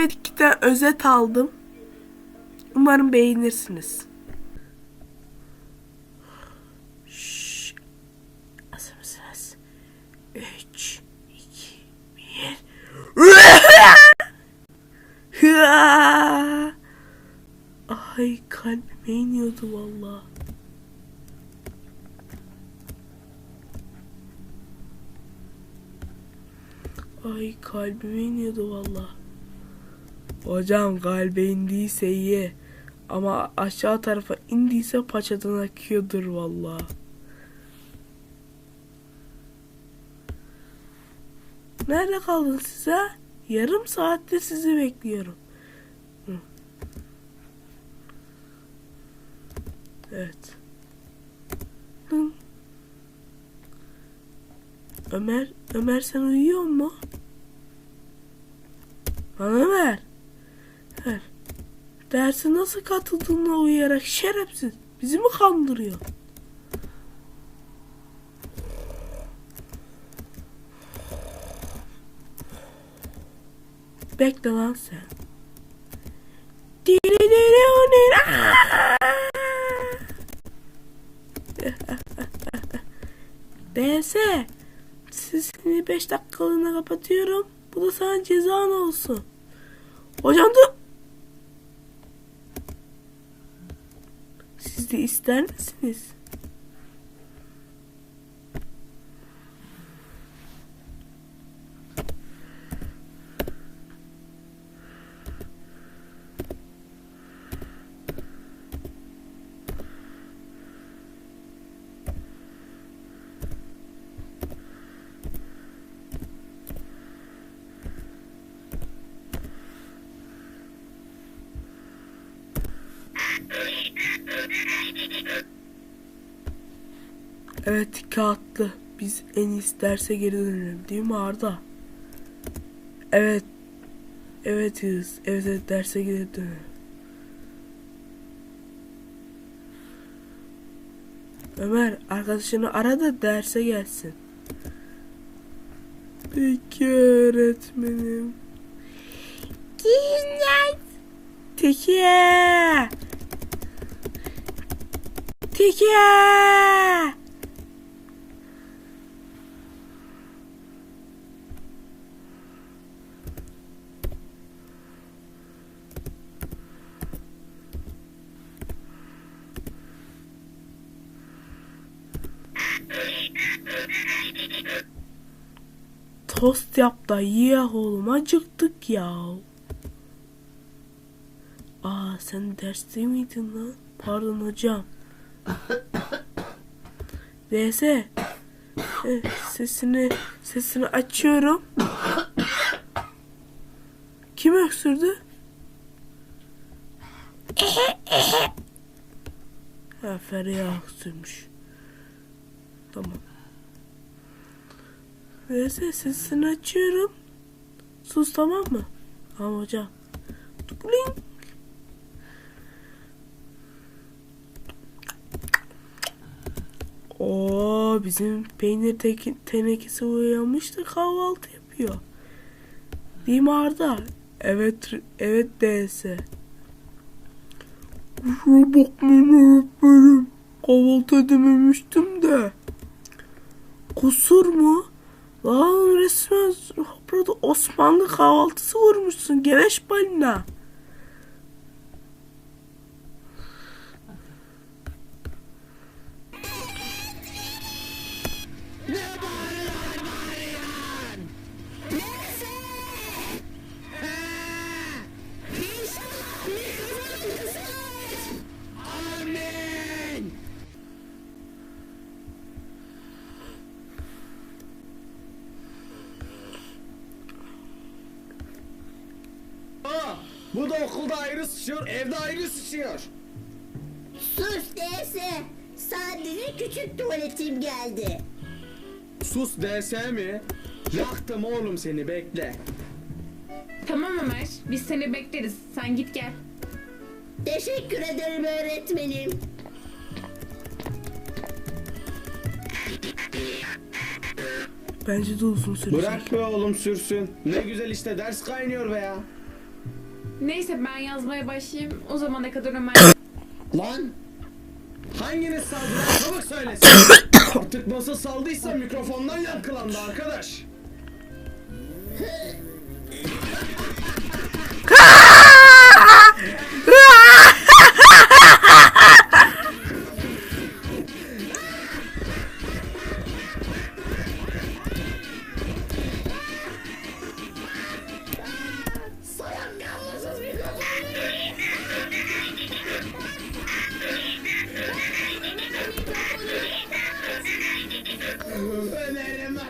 Evet özet aldım. Umarım beğenirsiniz. Şşş. Hazır mısınız? 3, 2, 1. Ay kalbime iniyordu valla. Ay kalbime iniyordu valla. Hocam kalbe indiyse iyi. Ama aşağı tarafa indiyse paçadan akıyordur valla. Nerede kaldın siz ha? Yarım saattir sizi bekliyorum. Evet. Ömer, Ömer sen uyuyor mu? Lan. Ömer. Derse nasıl katıldığına uyuyarak şerefsiz. Bizi mi kandırıyor? Bekle lan sen. DS Sesini 5 dakikalığına kapatıyorum. Bu da sana cezan olsun. Hocam da is done with this. Evet kağıtlı. Biz en iyisi derse geri dönelim değil mi Arda? Evet. Evet Yıldız. Evet evet derse geri dönelim. Ömer arkadaşını ara da derse gelsin. Peki öğretmenim. Günler. Tekiye. Tekiye. Tost yap da yiyek oğlum acıktık ya. Aa sen derste miydin lan? Pardon hocam. DS. Eh, sesini sesini açıyorum. Kim öksürdü? ha Feriha öksürmüş. Tamam. Neyse sesini açıyorum. Sus tamam mı? Tamam hocam. Tıkling. Oo bizim peynir teki, tenekesi uyanmış da kahvaltı yapıyor. Değil mi Arda? Evet, evet DS. Kusura bakmayın öğretmenim. Kahvaltı edememiştim de. Kusur mu? Lan resmen burada Osmanlı kahvaltısı vurmuşsun. Geleş balina. Bu da okulda ayrı sıçıyor, evde ayrı sıçıyor. Sus değilse sadece küçük tuvaletim geldi. Sus DS mi? Yaktım oğlum seni bekle. Tamam Ömer, biz seni bekleriz. Sen git gel. Teşekkür ederim öğretmenim. Bence de uzun sürecek. Bırak be oğlum sürsün. Ne güzel işte ders kaynıyor be ya. Neyse ben yazmaya başlayayım. O zamana kadar Ömer... Lan! Hanginiz saldı? Çabuk söylesin. Artık nasıl saldıysa mikrofondan yankılandı arkadaş. Önerim.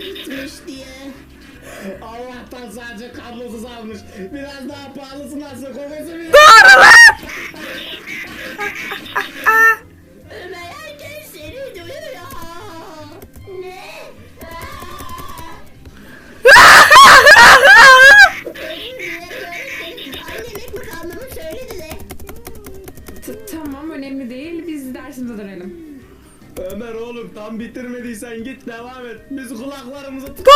Gitmiş diye. Allah'tan sadece kablosuz almış. Biraz daha pahalısı nasıl kokusu bir... Ömer oğlum tam bitirmediysen git devam et. Biz kulaklarımızı tut.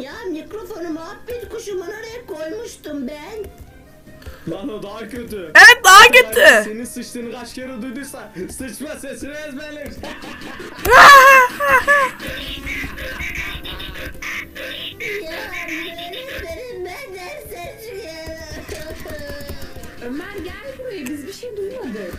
Ya mikrofonu muhabbet kuşumun oraya koymuştum ben. Lan o daha kötü. Evet daha kötü. Senin sıçtığını kaç kere duyduysa sıçma sesini ezberlemiş. Ömer gel buraya. Biz bir şey duymadık.